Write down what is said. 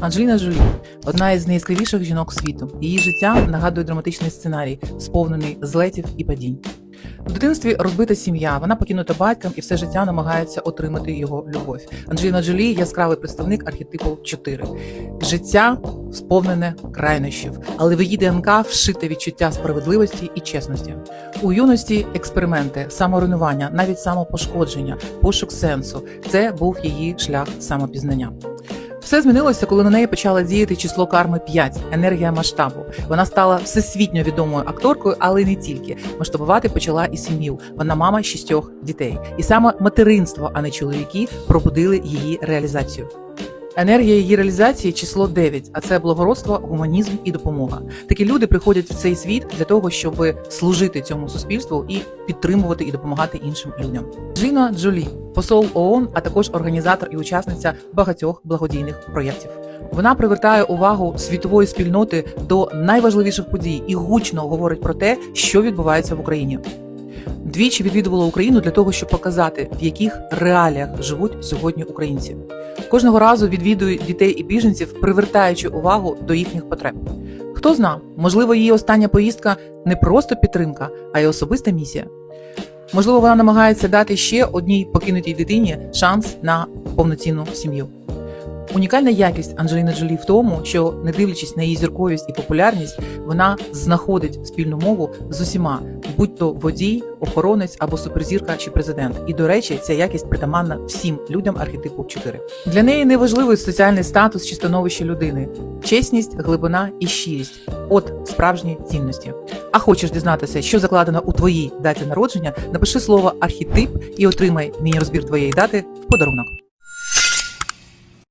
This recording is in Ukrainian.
Анджеліна Джолі одна із найяскравіших жінок світу. Її життя нагадує драматичний сценарій, сповнений злетів і падінь. В дитинстві розбита сім'я, вона покинута батьком і все життя намагається отримати його любов. Анджеліна Джолі яскравий представник архетипу 4. Життя сповнене крайнощів, але в її ДНК вшите відчуття справедливості і чесності. У юності експерименти, саморуйнування, навіть самопошкодження, пошук сенсу це був її шлях самопізнання. Все змінилося, коли на неї почало діяти число карми 5 – енергія масштабу. Вона стала всесвітньо відомою акторкою, але не тільки. Масштабувати почала і сім'ю. Вона мама шістьох дітей. І саме материнство, а не чоловіки, пробудили її реалізацію. Енергія її реалізації число 9, а це благородство, гуманізм і допомога. Такі люди приходять в цей світ для того, щоб служити цьому суспільству і підтримувати і допомагати іншим людям. Джина Джолі, посол ООН, а також організатор і учасниця багатьох благодійних проєктів. Вона привертає увагу світової спільноти до найважливіших подій і гучно говорить про те, що відбувається в Україні. Двічі відвідувала Україну для того, щоб показати, в яких реаліях живуть сьогодні українці. Кожного разу відвідує дітей і біженців, привертаючи увагу до їхніх потреб. Хто зна, можливо, її остання поїздка не просто підтримка, а й особиста місія. Можливо, вона намагається дати ще одній покинутій дитині шанс на повноцінну сім'ю. Унікальна якість Анджеліни Джолі в тому, що, не дивлячись на її зірковість і популярність, вона знаходить спільну мову з усіма, будь то водій, охоронець або суперзірка чи президент. І до речі, ця якість притаманна всім людям архетипу 4. Для неї не важливий соціальний статус чи становище людини, чесність, глибина і щирість от справжні цінності. А хочеш дізнатися, що закладено у твоїй даті народження? Напиши слово архетип і отримай міні-розбір твоєї дати в подарунок.